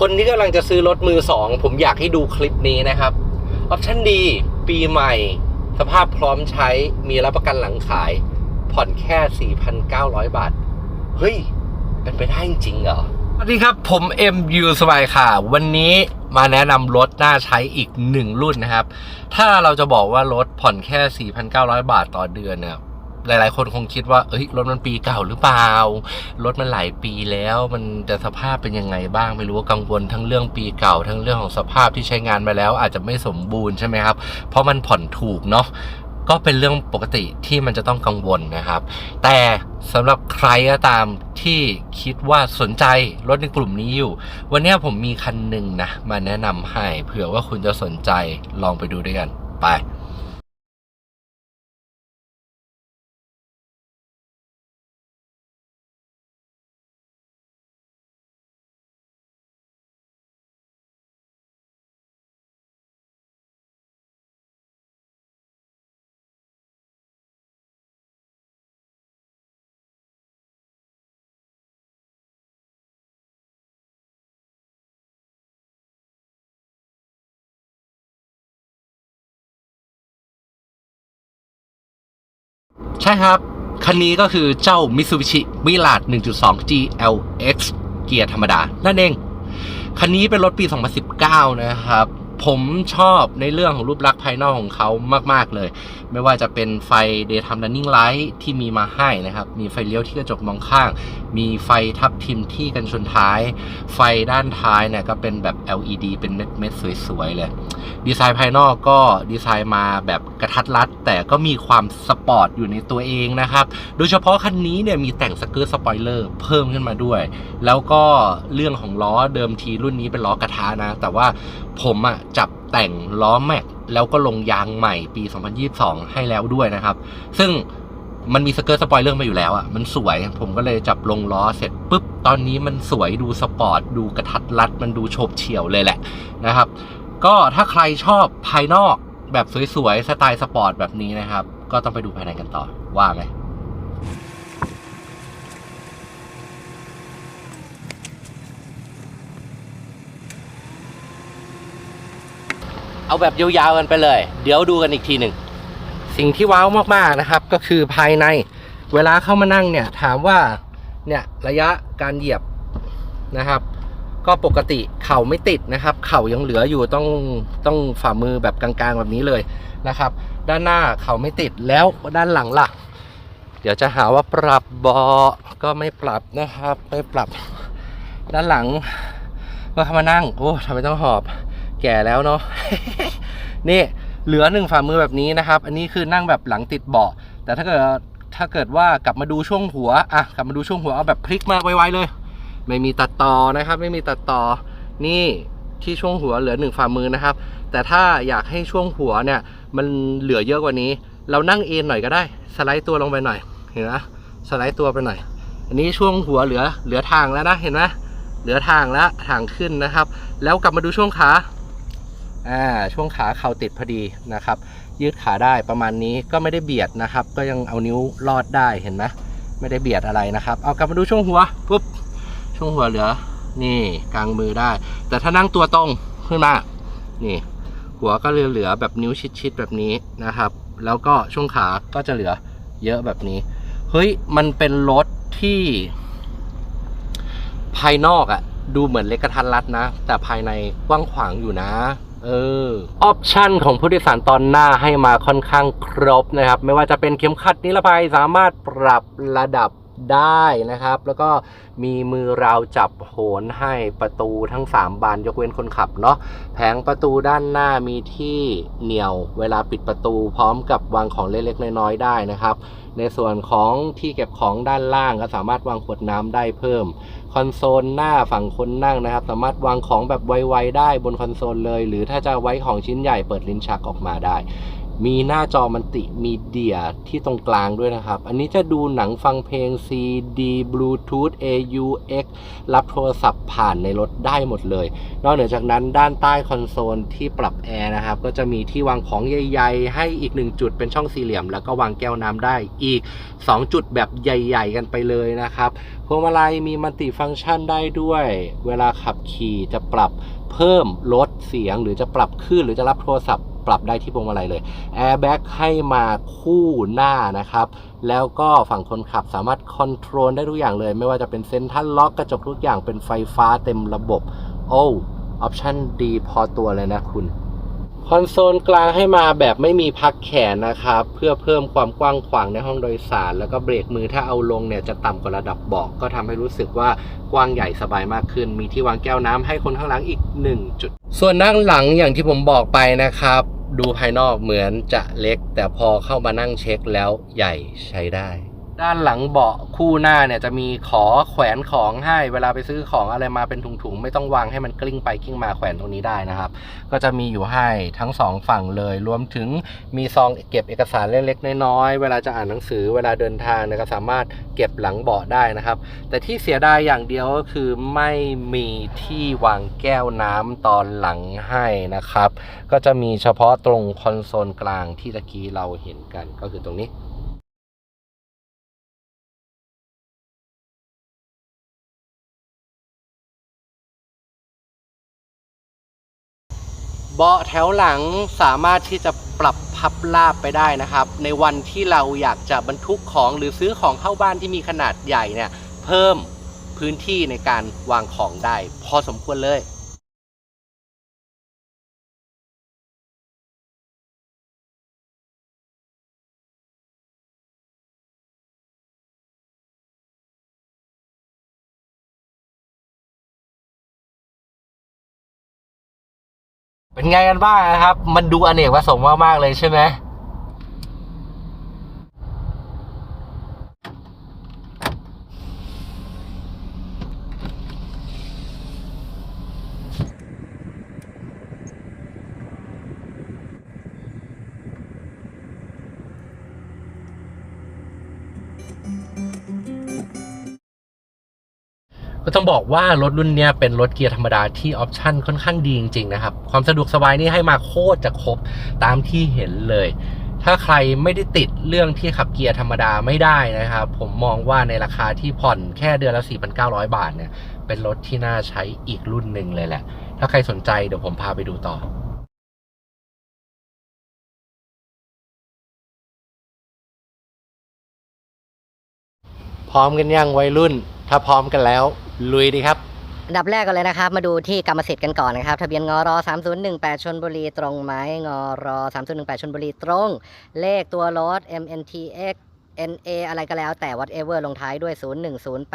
คนที่กำลังจะซื้อรถมือสองผมอยากให้ดูคลิปนี้นะครับ ออปชั่นดี ปีใหม่ สภาพพร้อมใช้ มีรับประกันหลังขาย ผ่อนแค่ 4,900 บาท เฮ้ย เป็นไปได้จริงเหรอ สวัสดีครับ ผม MU สบายค่ะ วันนี้มาแนะนำรถน่าใช้อีกหนึ่งรุ่นนะครับ ถ้าเราจะบอกว่ารถผ่อนแค่ 4,900 บาทต่อเดือนเนี่ย หลาย ๆ คนคงคิดว่า เอ้ย รถมันปีเก่าหรือเปล่า รถมันหลายปีแล้ว มันจะสภาพเป็นยังไงบ้าง ไม่รู้ว่ากังวลทั้งเรื่องปีเก่า ทั้งเรื่องของสภาพที่ใช้งานมาแล้ว อาจจะไม่สมบูรณ์ใช่ไหมครับ เพราะมันผ่อนถูกเนาะ ก็เป็นเรื่องปกติที่มันจะต้องกังวลนะครับ แต่สำหรับใครก็ตามที่คิดว่าสนใจรถในกลุ่มนี้อยู่ วันนี้ผมมีคันหนึ่งนะ มาแนะนำให้ เผื่อว่าคุณจะสนใจ ลองไปดูด้วยกัน ไป ใช่ครับ คันนี้ก็คือเจ้า Mitsubishi m i r a g 1.2 GLX เกียร์ธรรมดา นั่นเอง คันนี้เป็นรถปี 2019 นะครับ ผมชอบในเรื่องของรูปลักษณ์ภายนอกของเขามาก ๆ เลย ไม่ว่าจะเป็นไฟ Daytime Running Light ที่มีมาให้นะครับ มีไฟเลี้ยวที่กระจกมองข้าง มีไฟทับทิมที่กันชนท้าย ไฟด้านท้ายเนี่ยก็เป็นแบบ LED เป็นเม็ดเม็ดๆสวย ๆ เลย ดีไซน์ภายนอกก็ดีไซน์มาแบบกระทัดรัด แต่ก็มีความสปอร์ตอยู่ในตัวเองนะครับ โดยเฉพาะคันนี้เนี่ยมีแต่งสเกิร์ตสปอยเลอร์เพิ่มขึ้นมาด้วย แล้วก็เรื่องของล้อเดิมทีรุ่นนี้เป็นล้อกระทะนะ แต่ว่าผมอะจับแต่งล้อแม็กแล้วก็ลงยางใหม่ปี 2022 ให้แล้วด้วยนะครับ ซึ่งมันมีสเกิร์ตสปอยเลอร์มาอยู่แล้วอะ่ะ มันสวย ผมก็เลยจับลงล้อเสร็จปุ๊บ ตอนนี้มันสวยดูสปอร์ต ดูกระทัดรัด มันดูโฉบเฉี่ยวเลยแหละนะครับ ก็ถ้าใครชอบภายนอกแบบสวยๆ สไตล์สปอร์ตแบบนี้นะครับ ก็ต้องไปดูภายในกันต่อว่าไหม เอาแบบยาวๆกันไปเลย เดี๋ยวดูกันอีกทีหนึ่งสิ่งที่ว้าวมากๆนะครับ ก็คือภายในเวลาเข้ามานั่งเนี่ยถามว่าเนี่ยระยะการเหยียบนะครับ ก็ปกติเข่าไม่ติดนะครับ เข่ายังเหลืออยู่ต้องต้องฝ่ามือแบบกลางๆแบบนี้เลยนะครับ ด้านหน้าเข่าไม่ติดแล้วด้านหลังล่ะ เดี๋ยวจะหาว่าปรับเบาะก็ไม่ปรับนะครับไม่ปรับ ด้านหลังเมื่อเข้ามานั่งโอ้ทำไมต้องหอบ แก่แล้วเนาะนี่เหลือหนึ่งฝ่ามือแบบนี้นะครับ อันนี้คือนั่งแบบหลังติดเบาะแต่ถ้าเกิดถ้าเกิดว่ากลับมาดูช่วงหัวอะกลับมาดูช่วงหัวเอาแบบพลิกมาไวๆเลย ไม่มีตัดต่อนะครับ ไม่มีตัดต่อนี่ที่ช่วงหัวเหลือหนึ่งฝ่ามือนะครับ แต่ถ้าอยากให้ช่วงหัวเนี่ย มันเหลือเยอะกว่านี้ เรานั่งเอนหน่อยก็ได้ สไลด์ตัวลงไปหน่อย เห็นไหมสไลด์ตัวไปหน่อย อันนี้ช่วงหัวเหลือเหลือทางแล้วนะเห็นไหมเหลือทางแล้วทางขึ้นนะครับ แล้วกลับมาดูช่วงขา อ่าช่วงขาเข่าติดพอดีนะครับ ยืดขาได้ประมาณนี้ก็ไม่ได้เบียดนะครับ ก็ยังเอานิ้วลอดได้เห็นไหมไม่ได้เบียดอะไรนะครับ เอากลับมาดูช่วงหัวปุ๊บช่วงหัวเหลือ นี่กลางมือได้ แต่ถ้านั่งตัวตรงขึ้นมานี่ หัวก็เหลือเหลือแบบนิ้วชิดๆแบบนี้นะครับ แล้วก็ช่วงขาก็จะเหลือเยอะแบบนี้เฮ้ยมันเป็นรถที่ ภายนอกอะดูเหมือนเล็กกระทัดรัดนะ แต่ภายในกว้างขวางอยู่นะ เออออปชันของผู้โดยสารตอนหน้าให้มาค่อนข้างครบนะครับ ไม่ว่าจะเป็นเข็มขัดนิรภัยสามารถปรับระดับได้นะครับ แล้วก็มีมือราวจับโหนให้ประตูทั้ง 3 บานยกเว้นคนขับเนาะแผงประตูด้านหน้ามีที่เหนี่ยวเวลาปิดประตูพร้อมกับวางของเล็กๆน้อยๆได้นะครับ ในส่วนของที่เก็บของด้านล่างก็สามารถวางขวดน้ำได้เพิ่ม คอนโซลหน้าฝั่งคนนั่งนะครับ สามารถวางของแบบไวๆได้บนคอนโซลเลย หรือถ้าจะไว้ของชิ้นใหญ่เปิดลิ้นชักออกมาได้ มีหน้าจอมันติมีเดียที่ตรงกลางด้วยนะครับ อันนี้จะดูหนังฟังเพลง CD Bluetooth AUX รับโทรศัพท์ผ่านในรถได้หมดเลย นอกเหนือจากนั้นด้านใต้คอนโซลที่ปรับแอร์นะครับ ก็จะมีที่วางของใหญ่ๆ ให้อีกหนึ่งจุดเป็นช่องสี่เหลี่ยม แล้วก็วางแก้วน้ำได้อีก 2 จุดแบบใหญ่ ๆ กันไปเลยนะครับพวงมาลัยมีมัลติฟังก์ชันได้ด้วย เวลาขับขี่จะปรับเพิ่มลดเสียงหรือจะปรับขึ้นหรือจะรับโทรศัพท์ ปรับได้ที่พวงมาลัยเลยแอร์แบ็กให้มาคู่หน้านะครับแล้วก็ฝั่งคนขับสามารถคอนโทรลได้ทุกอย่างเลย ไม่ว่าจะเป็นเซ็นทรัลล็อกกระจกทุกอย่างเป็นไฟฟ้าเต็มระบบ โอ้ออปชั่นดีพอตัวเลยนะคุณคอนโซลกลางให้มาแบบไม่มีพักแขนนะครับ เพื่อเพิ่มความกว้างขวางในห้องโดยสาร แล้วก็เบรกมือถ้าเอาลงเนี่ยจะต่ำกว่าระดับเบาะก็ทำให้รู้สึกว่ากว้างใหญ่สบายมากขึ้น มีที่วางแก้วน้ำให้คนข้างหลังอีก1จุด ส่วนนั่งหลังอย่างที่ผมบอกไปนะครับ ดูภายนอกเหมือนจะเล็ก แต่พอเข้ามานั่งเช็คแล้วใหญ่ใช้ได้ ด้านหลังเบาะคู่หน้าเนี่ยจะมีขอแขวนของให้เวลาไปซื้อของอะไรมาเป็นถุงๆ ไม่ต้องวางให้มันกลิ้งไปกลิ้งมาแขวนตรงนี้ได้นะครับ ก็จะมีอยู่ให้ทั้งสองฝั่งเลย รวมถึงมีซองเก็บเอกสารเล็กๆน้อยๆเวลาจะอ่านหนังสือเวลาเดินทางเนี่ยก็สามารถเก็บหลังเบาะได้นะครับ แต่ที่เสียดายอย่างเดียวก็คือไม่มีที่วางแก้วน้ำตอนหลังให้นะครับ ก็จะมีเฉพาะตรงคอนโซลกลางที่ตะกี้เราเห็นกันก็คือตรงนี้ เบาะแถวหลังสามารถที่จะปรับพับลาบไปได้นะครับ ในวันที่เราอยากจะบรรทุกของหรือซื้อของเข้าบ้านที่มีขนาดใหญ่เนี่ยเพิ่มพื้นที่ในการวางของได้ พอสมควรเลย เป็นไงกันบ้างนะครับ มันดูอเนกประสงค์มากๆเลยใช่ไหม ต้องบอกว่ารถรุ่นนี้เป็นรถเกียร์ธรรมดาที่ออปชั่นค่อนข้างดีจริงๆนะครับ ความสะดวกสบายนี่ให้มาโคตรจะครบตามที่เห็นเลย ถ้าใครไม่ได้ติดเรื่องที่ขับเกียร์ธรรมดาไม่ได้นะครับ ผมมองว่าในราคาที่ผ่อนแค่เดือนละ 4,900 บาทเนี่ย เป็นรถที่น่าใช้อีกรุ่นหนึ่งเลยแหละ ถ้าใครสนใจเดี๋ยวผมพาไปดูต่อพร้อมกันยังวัยรุ่น ถ้าพร้อมกันแล้ว ลุยดีครับอันดับแรกกันเลยนะครับ มาดูที่กรรมสิทธิ์กันก่อนนะครับ ทะเบียนงอร3018 ชนบุรีตรงไหมงอร3018 ชนบุรีตรง เลขตัวรถ MNTX NA อะไรก็แล้วแต่ whatever ลงท้ายด้วย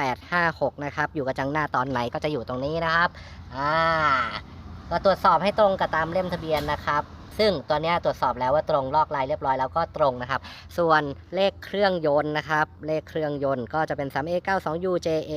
010856 นะครับ อยู่กระจังหน้าตอนไหนก็จะอยู่ตรงนี้นะครับ อ่าก็ตรวจสอบให้ตรงกับตามเล่มทะเบียนนะครับ ซึ่งตัวนี้ตรวจสอบแล้วว่าตรงลอกลายเรียบร้อยแล้วก็ตรงนะครับ ส่วนเลขเครื่องยนต์นะครับ เลขเครื่องยนต์ก็จะเป็น 3A92U JA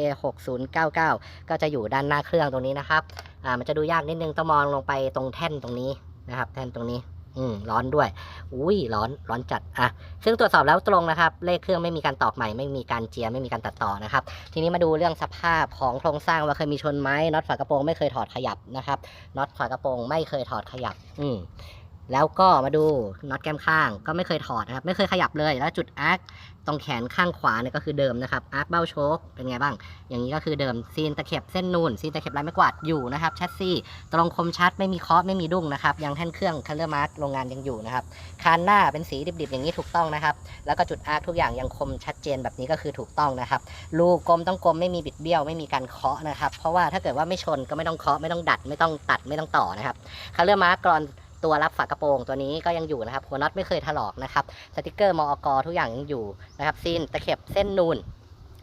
6099 ก็จะอยู่ด้านหน้าเครื่องตรงนี้นะครับ อ่า มันจะดูยากนิดนึงต้องมองลงไปตรงแท่นตรงนี้นะครับ แท่นตรงนี้อืมร้อนด้วย อุ้ยร้อนร้อนจัดอะซึ่งตรวจสอบแล้วตรงนะครับ เลขเครื่องไม่มีการตอกใหม่ไม่มีการเจียไม่มีการตัดต่อนะครับ ทีนี้มาดูเรื่องสภาพของโครงสร้างว่าเคยมีชนไหมน็อตฝากระโปรงไม่เคยถอดขยับนะครับน็อตฝากระโปรงไม่เคยถอดขยับ อืม แล้วก็มาดูน็อตแก้มข้างก็ไม่เคยถอดนะครับ ไม่เคยขยับเลย แล้วจุดอาร์คตรงแขนข้างขวาเนี่ยก็คือเดิมนะครับอาร์คเบ้าโชคเป็นไงบ้าง อย่างนี้ก็คือเดิมซีนตะเข็บเส้นนูนซีนตะเข็บลายไม้กวาดอยู่นะครับแชสซี่ตรงคมชัดไม่มีเคาะไม่มีดุ้งนะครับยังแท่นเครื่องคัลเลอร์มาร์กโรงงานยังอยู่นะครับคานหน้าเป็นสีดิบๆอย่างนี้ถูกต้องนะครับ แล้วก็จุดอาร์คทุกอย่างยังคมชัดเจนแบบนี้ก็คือถูกต้องนะครับรูกลมต้องกลมไม่มีบิดเบี้ยวไม่มีการเคาะนะครับเพราะว่าถ้าเกิดว่าไม่ชนก็ไม่ต้องเคาะไม่ต้องดัดไม่ต้องตัดไม่ต้องต่อนะครับคัลเลอร์มาร์กกรอน ตัวรับฝากระโปรงตัวนี้ก็ยังอยู่นะครับหัวน็อตไม่เคยถลอกนะครับสติกเกอร์มอกทุกอย่างยังอยู่นะครับซีนตะเข็บเส้นนูน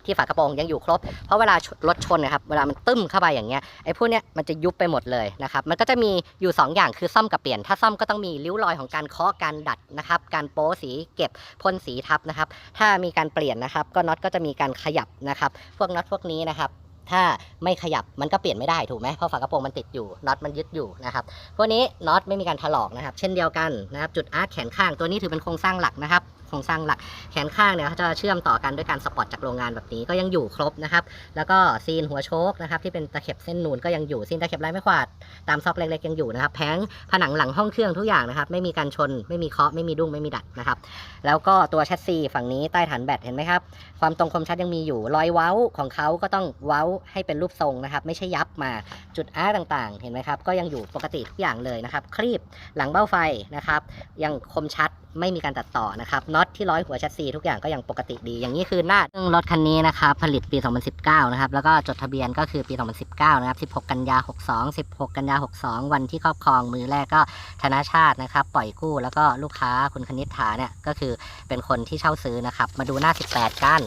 ที่ฝากระโปรงยังอยู่ครบ เพราะเวลารถชนนะครับ เวลามันตึ้มเข้าไปอย่างเงี้ย ไอ้พวกเนี้ยมันจะยุบไปหมดเลยนะครับ มันก็จะมีอยู่ 2 อย่างคือซ่อมกับเปลี่ยน ถ้าซ่อมก็ต้องมีริ้วรอยของการเคาะ การดัดนะครับ การโป๊สีเก็บพ่นสีทับนะครับ ถ้ามีการเปลี่ยนนะครับ ก็น็อตก็จะมีการขยับนะครับ พวกน็อตพวกนี้นะครับ ถ้าไม่ขยับมันก็เปลี่ยนไม่ได้ถูกไหมเพราะฝากระโปรงมันติดอยู่น็อตมันยึดอยู่นะครับพวกนี้น็อตไม่มีการถลอกนะครับ เช่นเดียวกันนะครับจุดอาร์คแขนข้างตัวนี้ถือเป็นโครงสร้างหลักนะครับโครงสร้างหลักแขนข้างเนี่ยเขาจะเชื่อมต่อกันด้วยการสปอร์ตจากโรงงานแบบนี้ก็ยังอยู่ครบนะครับ แล้วก็ซีนหัวโชคนะครับที่เป็นตะเข็บเส้นนูนก็ยังอยู่ซีนตะเข็บลายไม้ขวาดตามซอกเล็กๆยังอยู่นะครับแผงผนังหลังห้องเครื่องทุกอย่างนะครับไม่มีการชนไม่มีเคาะไม่มีดุ้งไม่มีดัดนะครับแล้วก็ตัวแชสซีฝั่งนี้ใต้ฐานแบตเห็นไหมครับความตรงคมชัดยังมีอยู่รอยเว้าของเขาก็ต้องเว้าให้เป็นรูปทรงนะครับไม่ใช่ยับมาจุดอาร์ต่างๆ เห็นไหมครับก็ยังอยู่ปกติทุกอย่างเลยนะครับครีบหลังเบ้าไฟนะครับยังคมชัดไม่มีการตัดต่อนะครับนอตที่ร้อยหัวแชสซีทุกอย่างก็ยังปกติดี อย่างนี้คือหน้าซึ่งรถคันนี้นะครับผลิตปี 2019 นะครับ แล้วก็จดทะเบียนก็คือปี 2019 นะครับ 16 กันยา 62 16 กันยา 62 วันที่ครอบครองมือแรกก็ธนาชาตินะครับ ปล่อยกู้แล้วก็ลูกค้าคุณคณิษฐาเนี่ยก็คือเป็นคนที่เช่าซื้อนะครับ มาดูหน้า 18 กัน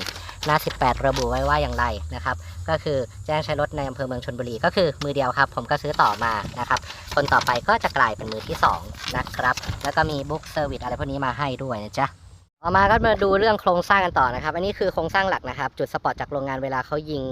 หน้า 18 ระบุไว้ว่าอย่างไรนะครับ ก็คือแจ้งใช้รถในอำเภอเมืองชนบุรี ก็คือมือเดียวครับ ผมก็ซื้อต่อมานะครับ คนต่อไปก็จะกลายเป็นมือที่ 2 นะครับ แล้วก็มีบุ๊กเซอร์วิสอะไรพวกนี้มาให้ด้วยนะจ๊ะ ต่อมาก็มาดูเรื่องโครงสร้างกันต่อนะครับ อันนี้คือโครงสร้างหลักนะครับ จุดสปอร์ตจากโรงงานเวลาเขายิง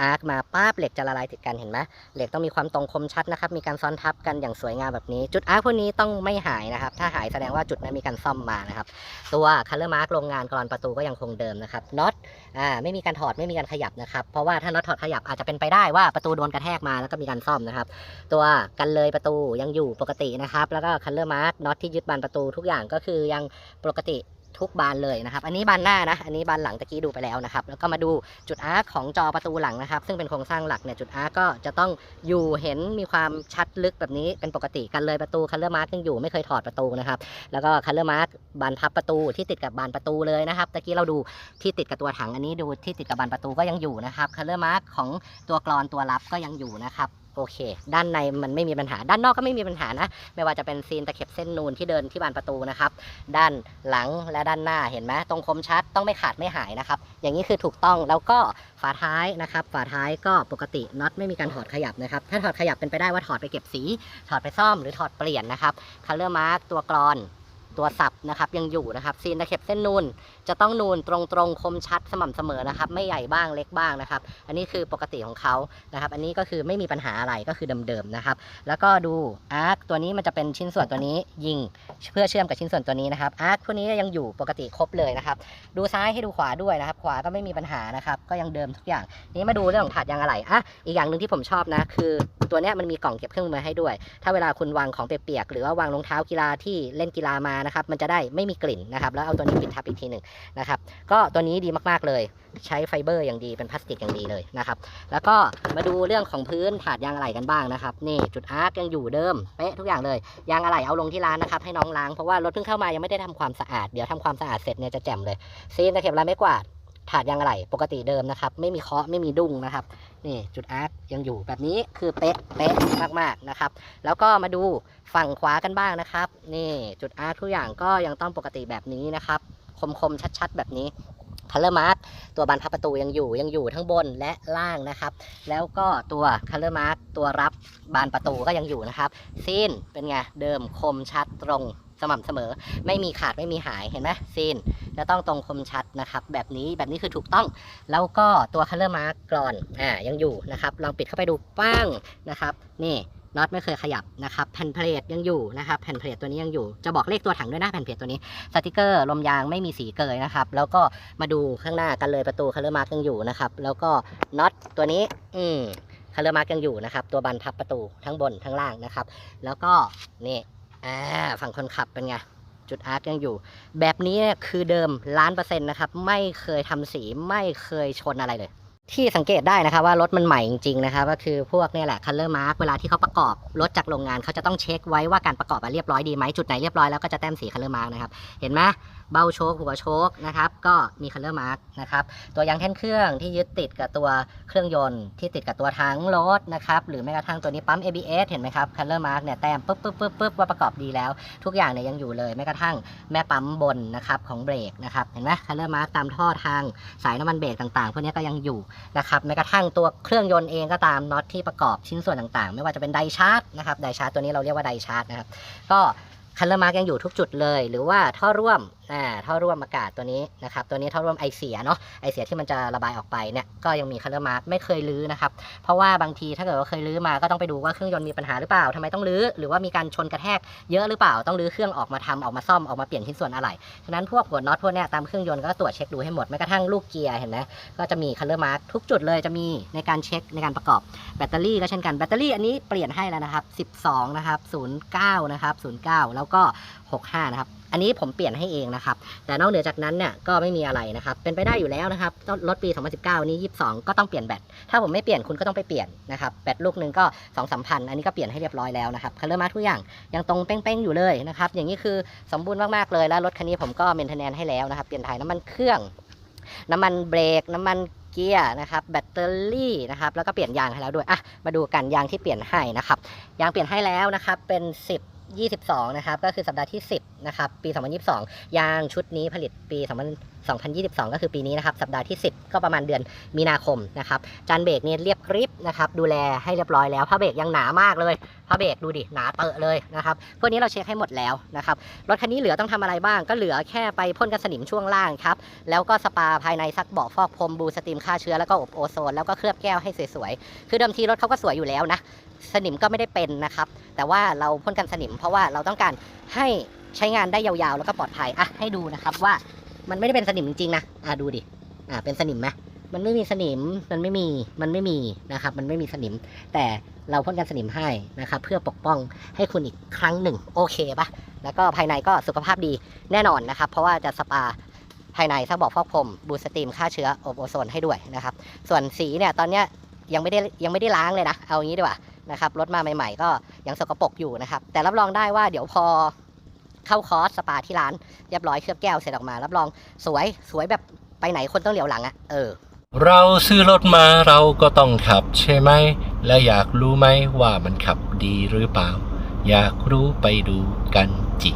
อาร์คมาป้าบเหล็กจะละลายติดกันเห็นไหมเหล็กต้องมีความตรงคมชัดนะครับ มีการซ้อนทับกันอย่างสวยงามแบบนี้ จุดอาร์คพวกนี้ต้องไม่หายนะครับ ถ้าหายแสดงว่าจุดนั้นมีการซ่อมมานะครับ ตัวคัลเลอร์มาร์กโรงงานกรอนประตูก็ยังคงเดิมนะครับ น็อต อ่า ไม่มีการถอด ไม่มีการขยับนะครับ เพราะว่าถ้าน็อตถอดขยับอาจจะเป็นไปได้ว่าประตูโดนกระแทกมาแล้วก็มีการซ่อมนะครับ ตัวกันเลยประตูยังอยู่ปกตินะครับ แล้วก็คัลเลอร์มาร์กน็อตที่ยึดบานประตูทุกอย่างก็คือยังปกติ ทุกบานเลยนะครับ อันนี้บานหน้านะ อันนี้บานหลังตะกี้ดูไปแล้วนะครับ แล้วก็มาดูจุดอาร์คของจอประตูหลังนะครับ ซึ่งเป็นโครงสร้างหลักเนี่ย จุดอาร์ก็จะต้องอยู่เห็นมีความชัดลึกแบบนี้เป็นปกติกันเลยประตูคัลเลอร์มาร์กยังอยู่ไม่เคยถอดประตูนะครับ แล้วก็คัลเลอร์มาร์กบานพับประตูที่ติดกับบานประตูเลยนะครับ ตะกี้เราดูที่ติดกับตัวถัง อันนี้ดูที่ติดกับบานประตูก็ยังอยู่นะครับคัลเลอร์มาร์กของตัวกรอนตัวรับก็ยังอยู่นะครับ โอเค ด้านในมันไม่มีปัญหา ด้านนอกก็ไม่มีปัญหานะ ไม่ว่าจะเป็นซีนตะเข็บเส้นนูนที่เดินที่บานประตูนะครับ ด้านหลังและด้านหน้าเห็นไหมตรงคมชัดต้องไม่ขาดไม่หายนะครับ อย่างนี้คือถูกต้อง แล้วก็ฝาท้ายนะครับ ฝาท้ายก็ปกติน็อตไม่มีการถอดขยับนะครับ ถ้าถอดขยับเป็นไปได้ว่าถอดไปเก็บสี ถอดไปซ่อมหรือถอดเปลี่ยนนะครับคัลเลอร์มาร์กตัวกรอน ตัวสับนะครับยังอยู่นะครับซีนตะเข็บเส้นนูนจะต้องนูนตรงตรงๆคมชัดสม่ำเสมอนะครับ ไม่ใหญ่บ้างเล็กบ้างนะครับ อันนี้คือปกติของเขานะครับ อันนี้ก็คือไม่มีปัญหาอะไรก็คือเดิมๆนะครับ แล้วก็ดูอาร์คตัวนี้มันจะเป็นชิ้นส่วนตัวนี้ยิงเพื่อเชื่อมกับชิ้นส่วนตัวนี้นะครับอาร์คพวกนี้ยังอยู่ปกติครบเลยนะครับ ดูซ้ายให้ดูขวาด้วยนะครับ ขวาก็ไม่มีปัญหานะครับ ก็ยังเดิมทุกอย่าง นี้มาดูเรื่องของถาดยางอะไหล่อะอีกอย่างหนึ่งที่ผมชอบนะคือตัวนี้มันมีกล่องเก็บเครื่องมือให้ด้วย ถ้าเวลาคุณวางของเปียกๆหรือว่าวางรองเท้ากีฬาที่เล่นกีฬามานะครับมันจะได้ไม่มีกลิ่นนะครับแล้วเอาตัวนี้ปิดทับอีกทีหนึ่งนะครับก็ตัวนี้ดีมากๆเลย ใช้ไฟเบอร์อย่างดีเป็นพลาสติกอย่างดีเลยนะครับแล้วก็มาดูเรื่องของพื้นถาดยางอะไหล่กันบ้างนะครับนี่จุดอาร์คยังอยู่เดิมเป๊ะทุกอย่างเลยยางอะไหล่เอาลงที่ร้านนะครับให้น้องล้างเพราะว่ารถเพิ่งเข้ามายังไม่ได้ทำความสะอาดเดี๋ยวทำความสะอาดเสร็จเนี่ยจะแจ่มเลยซีนตะเข็บลายไม้กวาดถาดยางอะไหล่ปกติเดิมนะครับไม่มีเคาะไม่มีดุ้งนะครับ นี่จุดอาร์คยังอยู่แบบนี้คือเป๊ะเป๊ะมากๆนะครับ แล้วก็มาดูฝั่งขวากันบ้างนะครับ นี่จุดอาร์คทุกอย่างก็ยังต้องปกติแบบนี้นะครับ คมๆชัดๆ แบบนี้คัลเลอร์มาร์กตัวบานพับประตูยังอยู่ยังอยู่ทั้งบนและล่างนะครับ แล้วก็ตัวคัลเลอร์มาร์กตัวรับบานประตูก็ยังอยู่นะครับซีนเป็นไงเดิมคมชัดตรง สม่ำเสมอ ไม่มีขาดไม่มีหายเห็นไหมซีนจะต้องตรงคมชัดนะครับ แบบนี้แบบนี้คือถูกต้อง แล้วก็ตัว color mark กรอนอ่ายังอยู่นะครับลองปิดเข้าไปดูป้างนะครับ นี่น็อตไม่เคยขยับนะครับแผ่นเพลทยังอยู่นะครับแผ่นเพลทตัวนี้ยังอยู่จะบอกเลขตัวถังด้วยนะแผ่นเพลทตัวนี้สติกเกอร์ลมยางไม่มีสีเกยนะครับแล้วก็มาดูข้างหน้ากันเลยประตู color mark ยังอยู่นะครับแล้วก็น็อตตัวนี้อืม color mark ยังอยู่นะครับตัวบันพับประตูทั้งบนทั้งล่างนะครับ แล้วก็นี่ อ่าฝั่งคนขับเป็นไง จุดอาร์ตยังอยู่ แบบนี้เนี่ยคือเดิมล้านเปอร์เซ็นต์นะครับ ไม่เคยทำสีไม่เคยชนอะไรเลย ที่สังเกตได้นะครับว่ารถมันใหม่จริงๆนะครับก็คือพวกนี่แหละคัลเลอร์มาร์กเวลาที่เขาประกอบรถจากโรงงานเขาจะต้องเช็คไว้ว่าการประกอบอะเรียบร้อยดีไหมจุดไหนเรียบร้อยแล้วก็จะแต้มสีคัลเลอร์มาร์กนะครับเห็นไหม เบ้าโชคหัวโชคนะครับก็มี color mark นะครับตัวยางแท่นเครื่องที่ยึดติดกับตัวเครื่องยนต์ที่ติดกับตัวถังรถนะครับหรือแม้กระทั่งตัวนี้ปั๊ม ABS เห็นไหมครับ color mark เนี่ยแต้มปุ๊บปุ๊บปุ๊บปุ๊บว่าประกอบดีแล้ว ทุกอย่างเนี่ยยังอยู่เลยแม้กระทั่งแม่ปั๊มบนนะครับของเบรกนะครับเห็นไหม color mark ตามท่อทางสายน้ำมันเบรกต่างๆพวกนี้ก็ยังอยู่นะครับแม้กระทั่งตัวเครื่องยนต์เองก็ตามน็อตที่ประกอบชิ้นส่วนต่างๆ ไม่ว่าจะเป็นไดชาร์จนะครับไดชาร์จตัวนี้เราเรียกว่าไดชาร์จนะครับก็คัลเลอร์มาร์กยังอยู่ทุกจุดเลย หรือว่าท่อร่วม อ่าท่อร่วมอากาศตัวนี้นะครับตัวนี้ท่อร่วมไอเสียเนาะไอเสียที่มันจะระบายออกไปเนี่ยก็ยังมีคัลเลอร์มาร์กไม่เคยรื้อนะครับเพราะว่าบางทีถ้าเกิดว่าเคยรื้อมาก็ต้องไปดูว่าเครื่องยนต์มีปัญหาหรือเปล่าทำไมต้องรื้อหรือว่ามีการชนกระแทกเยอะหรือเปล่าต้องรื้อเครื่องออกมาทำออกมาซ่อมออกมาเปลี่ยนชิ้นส่วนอะไรฉะนั้นพวกหัวน็อตพวกเนี้ยตามเครื่องยนต์ก็ตรวจเช็คดูให้หมดแม้กระทั่งลูกเกียร์เห็นไหมก็จะมีคัลเลอร์มาร์กทุกจุดเลยจะมีในการเช็คในการประกอบแบตเตอรี่ก็เช่นกันแบตเตอรี่อันนี้เปลี่ยนให้แล้วนะครับ12นะครับ09นะครับ09 แล้วก็ 65นะครับ อันนี้ผมเปลี่ยนให้เองนะครับ แต่นอกเหนือจากนั้นเนี่ยก็ไม่มีอะไรนะครับ เป็นไปได้อยู่แล้วนะครับรถปี 2019 นี้ 22 ก็ต้องเปลี่ยนแบต ถ้าผมไม่เปลี่ยนคุณก็ต้องไปเปลี่ยนนะครับ แบตลูกหนึ่งก็2 3พัน อันนี้ก็เปลี่ยนให้เรียบร้อยแล้วนะครับคัลเลอร์มาทุกอย่าง ยังตรงเป้งๆอยู่เลยนะครับ อย่างนี้คือสมบูรณ์มากๆเลย แล้วรถคันนี้ผมก็เมนเทนแนนให้แล้วนะครับ เปลี่ยนถ่ายน้ำมันเครื่อง น้ำมันเบรก น้ำมันเกียร์นะครับแบตเตอรี่นะครับแล้วก็เปลี่ยนยางให้แล้วด้วยอะมาดูกันยางที่เปลี่ยนให้นะครับยางเปลี่ยนให้แล้วนะครับเป็น 10 22 นะครับ ก็คือสัปดาห์ที่ 10 นะครับ ปี 2022 ยางชุดนี้ผลิตปี 2022 ก็คือปีนี้นะครับ สัปดาห์ที่ 10 ก็ประมาณเดือนมีนาคมนะครับ จานเบรกเนี่ยเรียบกริบนะครับ ดูแลให้เรียบร้อยแล้วผ้าเบรกยังหนามากเลยผ้าเบรกดูดิ หนาเตอะเลยนะครับ พวกนี้เราเช็คให้หมดแล้วนะครับ รถคันนี้เหลือต้องทำอะไรบ้าง ก็เหลือแค่ไปพ่นกันสนิมช่วงล่างครับ แล้วก็สปาภายในซักเบาะฟอกพรมบูสตีมฆ่าเชื้อ แล้วก็อบโอโซน แล้วก็เคลือบแก้วให้สวยๆ คือเดิมทีรถเขาก็สวยอยู่แล้วนะ สนิมก็ไม่ได้เป็นนะครับ แต่ว่าเราพ่นกันสนิม เพราะว่าเราต้องการให้ใช้งานได้ยาวๆ แล้วก็ปลอดภัยอะให้ดูนะครับว่ามันไม่ได้เป็นสนิมจริงๆนะอะดูดิอะเป็นสนิมไหมมันไม่มีสนิมมันไม่มีมันไม่มีนะครับ มันไม่มีสนิม แต่เราพ่นกันสนิมให้นะครับ เพื่อปกป้องให้คุณอีกครั้งหนึ่งโอเคปะแล้วก็ภายในก็สุขภาพดีแน่นอนนะครับ เพราะว่าจะสปาภายในซักบอกฟอกพรมบูสตรีมฆ่าเชื้ออบโอโซนให้ด้วยนะครับ ส่วนสีเนี่ยตอนเนี้ยยังไม่ได้ยังไม่ได้ล้างเลยนะ เอางี้ดีกว่า นะครับรถมาใหม่ ๆ ก็ยังสกปรกอยู่นะครับ แต่รับรองได้ว่าเดี๋ยวพอเข้าคอร์สสปาที่ร้านเรียบร้อยเคลือบแก้วเสร็จออกมา รับรองสวยสวยแบบไปไหนคนต้องเหลียวหลังอะ่ะเออ เราซื้อรถมาเราก็ต้องขับใช่ไหม และอยากรู้ไหมว่ามันขับดีหรือเปล่า อยากรู้ไปดูกันจิ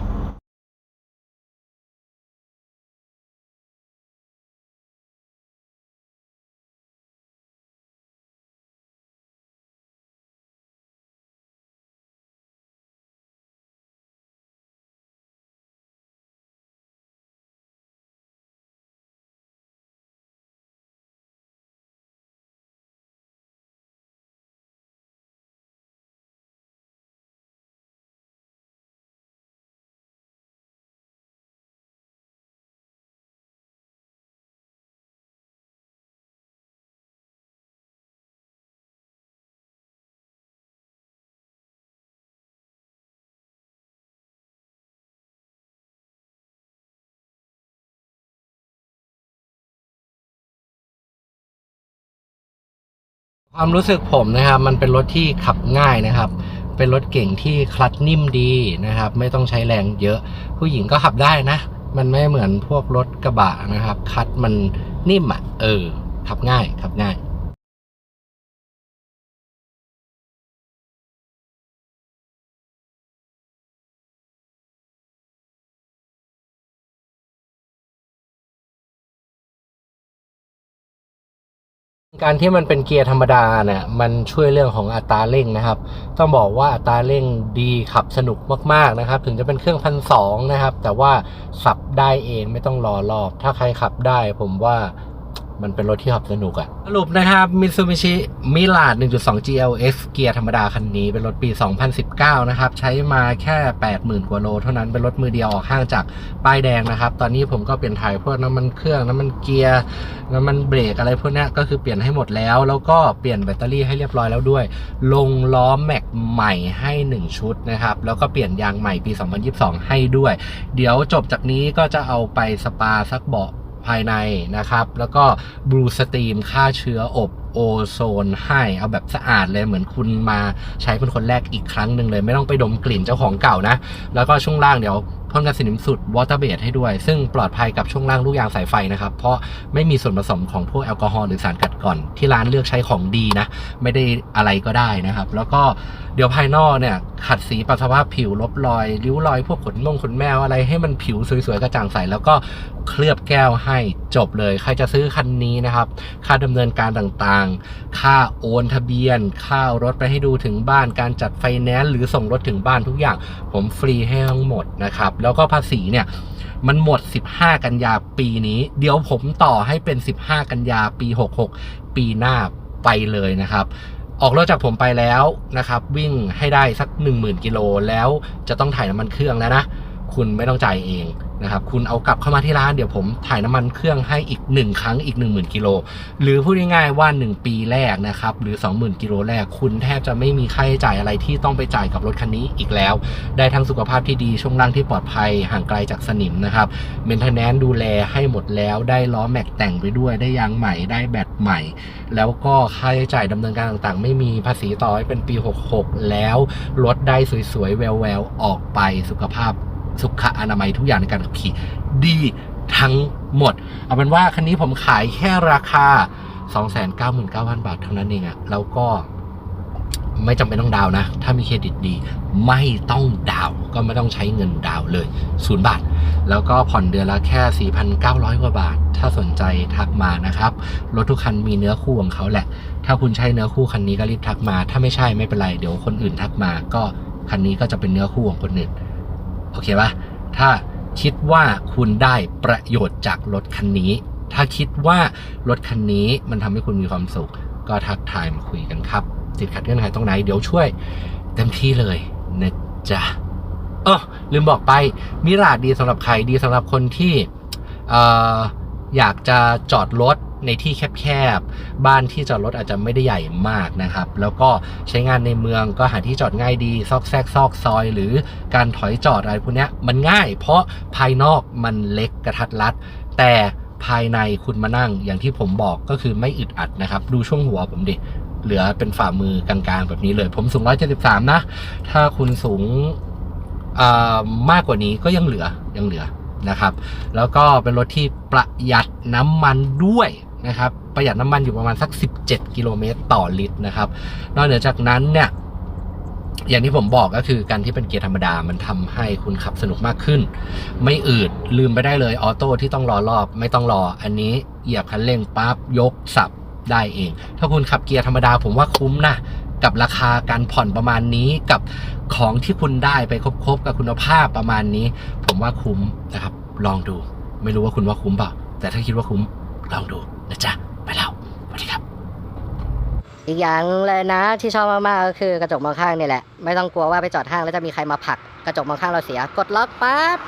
ความรู้สึกผมนะครับ มันเป็นรถที่ขับง่ายนะครับ เป็นรถเก่งที่คลัตช์นิ่มดีนะครับ ไม่ต้องใช้แรงเยอะ ผู้หญิงก็ขับได้นะ มันไม่เหมือนพวกรถกระบะนะครับคลัตช์มันนิ่มอะเออขับง่ายขับง่าย การที่มันเป็นเกียร์ธรรมดาเนี่ยมันช่วยเรื่องของอัตราเร่งนะครับ ต้องบอกว่าอัตราเร่งดีขับสนุกมากๆนะครับ ถึงจะเป็นเครื่องพันสองนะครับ แต่ว่าขับได้เองไม่ต้องรอรอบ ถ้าใครขับได้ผมว่า มันเป็นรถที่ขับสนุกอะสรุปนะครับ Mitsubishi m i r a 1.2 GLS เกียร์ธรรมดาคันนี้เป็นรถปี 2019 นะครับ ใช้มาแค่ 80,000 กว่าโล เท่านั้นเป็นรถมือเดียวออกห้างจากป้ายแดงนะครับ ตอนนี้ผมก็เปลี่ยนถ่ายพวกน้ำมันเครื่อง น้ำมันเกียร์น้ำมันเบรกอะไรพวกนี้ก็คือเปลี่ยนให้หมดแล้ว แล้วก็เปลี่ยนแบตเตอรี่ให้เรียบร้อยแล้วด้วย ลงล้อแม็กใหม่ให้ 1 ชุดนะครับแล้วก็เปลี่ยนยางใหม่ปี 2022 ให้ด้วย เดี๋ยวจบจากนี้ก็จะเอาไปสปาซักเบาะ ภายในนะครับ แล้วก็บลูสตรีมฆ่าเชื้ออบโอโซนให้เอาแบบสะอาดเลยเหมือนคุณมาใช้เป็นคนแรกอีกครั้งหนึ่งเลย ไม่ต้องไปดมกลิ่นเจ้าของเก่านะ แล้วก็ช่วงล่างเดี๋ยว พ่นกันสนิมสุดวอเตอร์เบดให้ด้วย ซึ่งปลอดภัยกับช่วงล่างลูกยางสายไฟนะครับ เพราะไม่มีส่วนผสมของพวกแอลกอฮอล์หรือสารกัดกร่อน ที่ร้านเลือกใช้ของดีนะ ไม่ได้อะไรก็ได้นะครับ แล้วก็เดี๋ยวภายนอกเนี่ย ขัดสีปรับสภาพผิวลบรอย ริ้วรอย พวกขนมงขนแมวอะไรให้มันผิวสวยๆกระจ่างใส แล้วก็เคลือบแก้วให้จบเลย ใครจะซื้อคันนี้นะครับ ค่าดำเนินการต่างๆ ค่าโอนทะเบียน ค่ารถไปให้ดูถึงบ้าน การจัดไฟแนนซ์หรือส่งรถถึงบ้านทุกอย่าง ผมฟรีให้ทั้งหมดนะครับแล้วก็ภาษีเนี่ยมันหมด 15 กันยาปีนี้ เดี๋ยวผมต่อให้เป็น 15 กันยาปี 66 ปีหน้าไปเลยนะครับ ออกรถจากผมไปแล้วนะครับ วิ่งให้ได้สัก 10,000 กิโลแล้วจะต้องถ่ายน้ำมันเครื่องแล้วนะ คุณไม่ต้องจ่ายเอง นะครับคุณเอากลับเข้ามาที่ร้านเดี๋ยวผมถ่ายน้ำมันเครื่องให้อีก 1 ครั้งอีก 10,000 กิโล หรือพูดง่ายๆว่า 1 ปีแรกนะครับหรือ 20,000 กิโลแรก คุณแทบจะไม่มีค่าใช้จ่ายอะไรที่ต้องไปจ่ายกับรถคันนี้อีกแล้ว ได้ทั้งสุขภาพที่ดีช่วงล่างที่ปลอดภัยห่างไกลจากสนิมนะครับเมนเทนแนนดูแลให้หมดแล้วได้ล้อแม็กแต่งไปด้วยได้ยางใหม่ได้แบตใหม่ แล้วก็ค่าใช้จ่ายดำเนินการต่างๆ ไม่มีภาษีต่อให้เป็นปี 66 แล้วรถได้สวยๆแววๆออกไปสุขภาพ สุขอนามัยทุกอย่างในการขับขี่ดีทั้งหมด เอาเป็นว่าคันนี้ผมขายแค่ราคา 299,000 บาทเท่านั้นเองอะแล้วก็ไม่จำเป็นต้องดาวนะ ถ้ามีเครดิตดี ไม่ต้องดาวก็ไม่ต้องใช้เงินดาวเลยศูนย์บาท แล้วก็ผ่อนเดือนละแค่ 4,900 กว่าบาท ถ้าสนใจทักมานะครับ รถทุกคันมีเนื้อคู่ของเขาแหละ ถ้าคุณใช้เนื้อคู่คันนี้ก็รีบทักมา ถ้าไม่ใช่ไม่เป็นไร เดี๋ยวคนอื่นทักมาก็คันนี้ก็จะเป็นเนื้อคู่ของคนอื่น โอเคปะถ้าคิดว่าคุณได้ประโยชน์จากรถคันนี้ ถ้าคิดว่ารถคันนี้มันทำให้คุณมีความสุข ก็ทักทายมาคุยกันครับติดขัดเงื่อนไขตรงไหนเดี๋ยวช่วยเต็มที่เลยนะจ๊ะเออลืมบอกไปมิราดดีสำหรับใครดีสำหรับคนที่เอ่ออยากจะจอดรถ ในที่แคบๆ บ้านที่จอดรถอาจจะไม่ได้ใหญ่มากนะครับ แล้วก็ใช้งานในเมืองก็หาที่จอดง่ายดี ซอกแซกซอกซอย หรือการถอยจอดอะไรพวกนี้มันง่าย เพราะภายนอกมันเล็กกระทัดรัด แต่ภายในคุณมานั่งอย่างที่ผมบอกก็คือไม่อึดอัดนะครับ ดูช่วงหัวผมดิเหลือเป็นฝ่ามือกลางๆ แบบนี้เลย ผมสูง 173 นะ ถ้าคุณสูงมากกว่านี้ก็ยังเหลือยังเหลือนะครับ แล้วก็เป็นรถที่ประหยัดน้ำมันด้วย นะครับ ประหยัดน้ำมันอยู่ประมาณสัก 17 กิโลเมตรต่อลิตรนะครับ นอกเหนือจากนั้นเนี่ย อย่างที่ผมบอกก็คือการที่เป็นเกียร์ธรรมดา มันทำให้คุณขับสนุกมากขึ้น ไม่อืดลืมไปได้เลยออโต้ที่ต้องรอรอบไม่ต้องรอ อันนี้เหยียบคันเร่งปั๊บยกสับได้เอง ถ้าคุณขับเกียร์ธรรมดาผมว่าคุ้มนะกับราคาการผ่อนประมาณนี้กับของที่คุณได้ไปครบๆกับคุณภาพประมาณนี้ ผมว่าคุ้มนะครับ ลองดู ไม่รู้ว่าคุณว่าคุ้มเปล่าแต่ถ้าคิดว่าคุ้มลองดู นะจ๊ะ ไปแล้วสวัสดีครับ อีกอย่างเลยนะที่ชอบมากๆก็คือกระจกมองข้างนี่แหละ ไม่ต้องกลัวว่าไปจอดห้างแล้วจะมีใครมาผลักกระจกมองข้างเราเสีย กดล็อกปั๊บ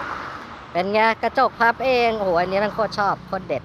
เป็นไงกระจกพับเองโอ้โหอันนี้มันโคตรชอบโคตรเด็ด